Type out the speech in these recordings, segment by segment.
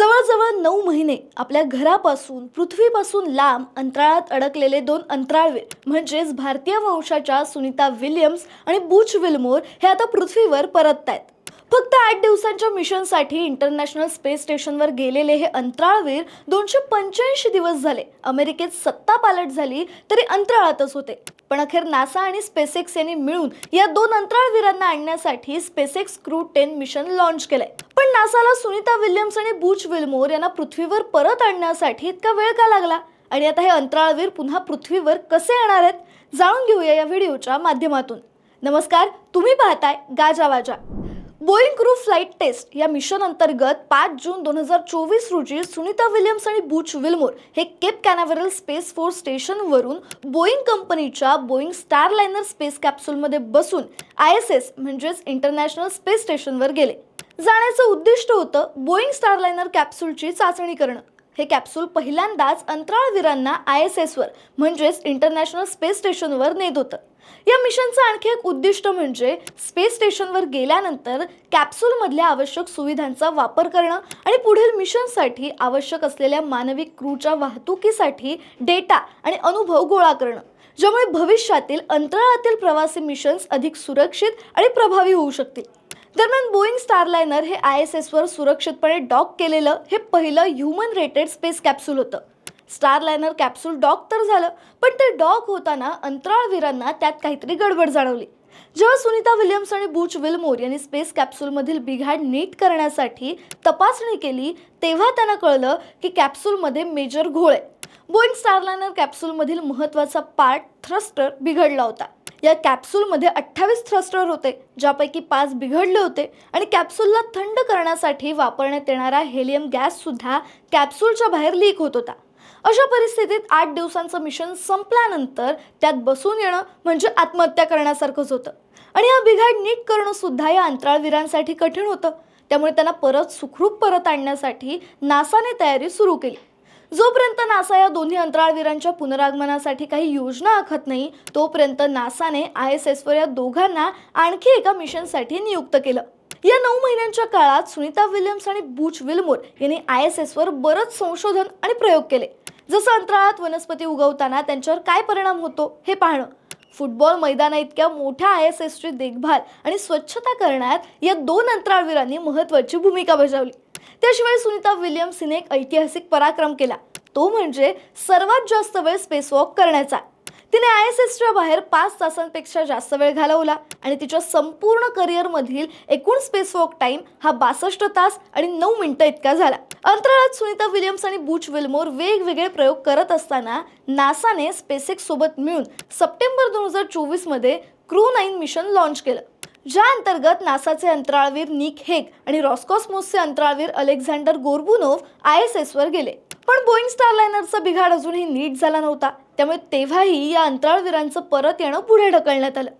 जवळजवळ नऊ महिने आपल्या घरापासून पृथ्वीपासून लांब अंतराळात अडकलेले दोन अंतराळवीर म्हणजेच भारतीय वंशाच्या सुनीता विल्यम्स आणि बुच विल्मोर हे आता पृथ्वीवर परत आहेत फक्त आठ दिवसांच्या मिशनसाठी इंटरनॅशनल स्पेस स्टेशनवर गेलेले हे अंतराळवीर दोनशे पंच्याऐंशी दिवस झाले. अमेरिकेत सत्ता पालट झाली तरी अंतराळातच होते. पण अखेर नासा आणि स्पेसएक्स यांनी मिळून या दोन अंतराळवीरांना आणण्यासाठी SpaceX crew ten mission launch केलंय. पण नासाला सुनीता विल्यम्स आणि बुच विल्मोर यांना पृथ्वीवर परत आणण्यासाठी इतका वेळ का लागला? आणि आता हे अंतराळवीर पुन्हा पृथ्वीवर कसे येणार आहेत? जाणून घेऊया या व्हिडिओच्या माध्यमातून. नमस्कार तुम्ही पाहताय Gaja Vaja. Boeing crew flight test या मिशन अंतर्गत पाच जून दोन हजार चोवीस रोजी सुनीता विल्यम्स आणि बुच विल्मोर हे केप कॅनावरल स्पेस फोर्स स्टेशनवरून बोईंग कंपनीच्या बोईंग स्टारलायनर स्पेस कॅप्सूलमध्ये बसून आय एस एस म्हणजेच इंटरनॅशनल स्पेस स्टेशनवर गेले. जाण्याचं उद्दिष्ट होतं बोईंग स्टारलायनर कॅप्सूलची चाचणी करणं. हे कॅप्सूल पहिल्यांदाच अंतराळवीरांना आय एस एसवर म्हणजेच इंटरनॅशनल स्पेस स्टेशनवर नेत होतं. या मिशनचं आणखी एक उद्दिष्ट म्हणजे स्पेस स्टेशनवर गेल्यानंतर कॅप्सूलमधल्या आवश्यक सुविधांचा वापर करणं आणि पुढील मिशनसाठी आवश्यक असलेल्या मानवी क्रूच्या वाहतुकीसाठी डेटा आणि अनुभव गोळा करणं ज्यामुळे भविष्यातील अंतराळातील प्रवासी मिशन्स अधिक सुरक्षित आणि प्रभावी होऊ शकतील. दरम्यान बोईंग स्टारलायनर हे आय एस एसवर सुरक्षितपणे डॉक केलेलं हे पहिलं ह्युमन रेटेड स्पेस कॅप्सूल होतं. स्टारलायनर कॅप्सूल डॉक तर झालं पण ते डॉक होताना अंतराळवीरांना त्यात काहीतरी गडबड जाणवली. जेव्हा सुनीता विल्यम्स आणि बुच विल्मोर यांनी स्पेस कॅप्सूलमधील बिघाड नीट करण्यासाठी तपासणी केली तेव्हा त्यांना कळलं की कॅप्सूलमध्ये मेजर घोळ आहे. बोईंग स्टारलायनर कॅप्सूलमधील महत्त्वाचा पार्ट थ्रस्टर बिघडला होता. या कॅप्सूलमध्ये अठ्ठावीस थ्रस्टर होते ज्यापैकी पाच बिघडले होते आणि कॅप्सूलला थंड करण्यासाठी वापरण्यात येणारा हेलियम गॅससुद्धा कॅप्सूलच्या बाहेर लीक होत होता. अशा परिस्थितीत आठ दिवसांचं मिशन संपल्यानंतर त्यात बसून येणं म्हणजे आत्महत्या करण्यासारखंच होतं. आणि हा बिघाड नीट करणं सुद्धा या अंतराळवीरांसाठी कठीण होतं. त्यामुळे त्यांना परत सुखरूप परत आणण्यासाठी नासाने तयारी सुरू केली. जोपर्यंत नासा या दोन्ही अंतराळवीरांच्या पुनरागमनासाठी काही योजना आखत नाही तोपर्यंत नासाने आय एस एसवर या दोघांना आणखी एका मिशनसाठी नियुक्त केलं. या नऊ महिन्यांच्या काळात सुनीता विल्यम्स आणि बुच विल्मोर यांनी आय एस एसवर बरंच संशोधन आणि प्रयोग केले. जसं अंतराळात वनस्पती उगवताना त्यांच्यावर काय परिणाम होतो हे पाहणं. फुटबॉल मैदाना इतक्या मोठ्या आय एस एसची देखभाल आणि स्वच्छता करण्यात या दोन अंतराळवीरांनी महत्त्वाची भूमिका बजावली. त्याशिवाय सुनीता विलियम्स हिने एक ऐतिहासिक पराक्रम केला. तो म्हणजे सर्वात जास्त वेळ स्पेसवॉक करण्याचा. तिने आय एस एसच्या बाहेर पाच तासांपेक्षा जास्त वेळ घालवला आणि तिच्या संपूर्ण करिअरमधील एकूण स्पेसवॉक टाइम हा बासष्ट तास आणि नऊ मिनटं इतका झाला. अंतराळात सुनीता विलियम्स आणि बुच विल्मोर वेगवेगळे प्रयोग करत असताना नासाने स्पेसेक्ससोबत मिळून सप्टेंबर दोन हजार चोवीसमध्ये क्रू नाईन मिशन लॉन्च केलं. ज्या अंतर्गत नासाचे अंतराळवीर निक हेग आणि रॉस्कॉस्मोसचे अंतराळवीर अलेक्झांडर गोर्बुनोव्ह आय एस एसवर गेले. पण बोईंग स्टारलायनरचा बिघाड अजूनही नीट झाला नव्हता. त्यामुळे तेव्हाही या अंतराळवीरांचं परत येणं पुढे ढकलण्यात आलं.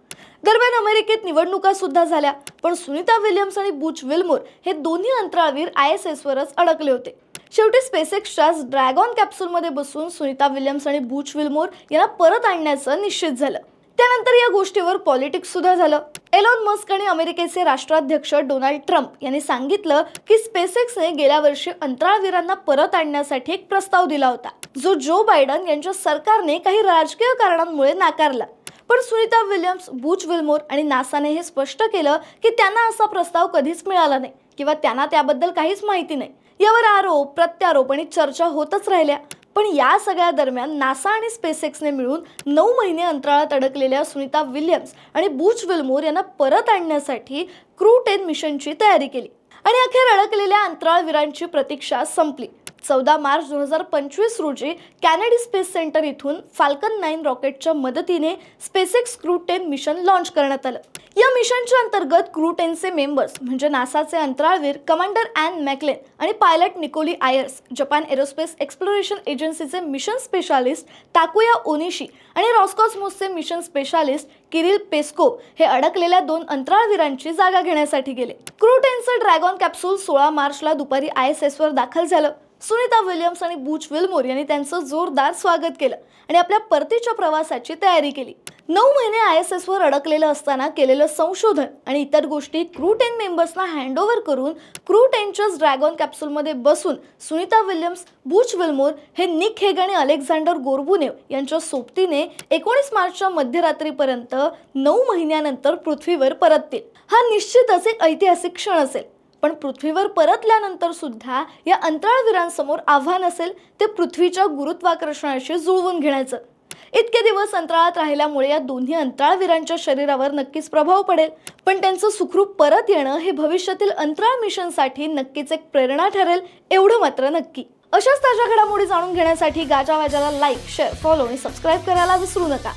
दरम्यान अमेरिकेत निवडणुका सुद्धा झाल्या पण सुनीता विल्यम्स आणि बुच विल्मोर हे दोन्ही अंतराळवीर आय एस एसवरच अडकले होते. शेवटी स्पेसएक्सच्याच ड्रॅगॉन कॅप्सूलमध्ये बसून सुनीता विल्यम्स आणि बुच विल्मोर यांना परत आणण्याचं निश्चित झालं. त्यानंतर या गोष्टीवर पॉलिटिक्स सुद्धा झालं. एलॉन मस्क आणि अमेरिकेचे राष्ट्राध्यक्ष डोनाल्ड ट्रम्प यांनी सांगितलं की स्पेसएक्सने गेल्या वर्षी अंतराळवीरांना परत आणण्यासाठी एक प्रस्ताव दिला होता. जो जो बायडन यांच्या सरकारने काही राजकीय कारणांमुळे नाकारला. पण सुनीता विल्यम्स बुच विल्मोर आणि नासाने हे स्पष्ट केलं की त्यांना असा प्रस्ताव कधीच मिळाला नाही किंवा त्यांना त्याबद्दल काहीच माहिती नाही. यावर आरोप प्रत्यारोप आणि चर्चा होतच राहिल्या. पण या सगळ्या दरम्यान नासा आणि स्पेसएक्सने मिळून नऊ महिने अंतराळात अडकलेल्या सुनीता विल्यम्स आणि बुच विल्मोर यांना परत आणण्यासाठी क्रू टेन मिशनची तयारी केली. आणि अखेर अडकलेल्या अंतराळवीरांची प्रतीक्षा संपली. चौदा मार्च दोन हजार पंचवीस रोजी कॅनडी स्पेस सेंटर इथून फाल्कन नाईन रॉकेटच्या मदतीने SpaceX crew ten mission launch करण्यात आलं. या मिशनच्या अंतर्गत क्रू टेनचे मेंबर्स म्हणजे नासाचे अंतराळवीर कमांडर अँड मॅकलेन आणि pilot Nichole Ayers Japan Aerospace Exploration एजन्सीचे mission specialist Takuya Onishi आणि रॉस्कॉस्मोसचे मिशन स्पेशालिस्ट किरिल पेस्कोव हे अडकलेल्या दोन अंतराळवीरांची जागा घेण्यासाठी गेले. क्रू टेनचं ड्रॅगॉन कॅप्सूल सोळा मार्चला दुपारी आय एस एसवर दाखल झालं. सुनीता विल्यम्स आणि बूच विल्मोर यांनी त्यांचं जोरदार स्वागत केलं आणि आपल्या परतीच्या प्रवासाची तयारी केली. नऊ महिने आय एस एसवर अडकलेलं असताना केलेलं संशोधन आणि इतर गोष्टी क्रू टेन मेंबर्सना हँडओव्हर करून क्रू टेनच्याच ड्रॅगॉन कॅप्सूलमध्ये बसून सुनीता विल्यम्स बूच विल्मोर हे निक हेग आणि अलेक्झांडर गोरबुनेव यांच्या सोबतीने एकोणीस मार्चच्या मध्यरात्रीपर्यंत नऊ महिन्यानंतर पृथ्वीवर परततील. हा निश्चितच एक ऐतिहासिक क्षण असेल. पण पृथ्वीवर परतल्यानंतर सुद्धा या अंतराळवीरांसमोर आव्हान असेल ते पृथ्वीच्या गुरुत्वाकर्षणाशी जुळवून घेण्याचं. इतके दिवस अंतराळात राहिल्यामुळे या दोन्ही अंतराळवीरांच्या शरीरावर नक्कीच प्रभाव पडेल. पण त्यांचं सुखरूप परत येणं हे भविष्यातील अंतराळ मिशनसाठी नक्कीच एक प्रेरणा ठरेल एवढं मात्र नक्की. अशाच ताज्या घडामोडी जाणून घेण्यासाठी गाजा वाजाला लाईक शेअर फॉलो आणि सबस्क्राईब करायला विसरू नका.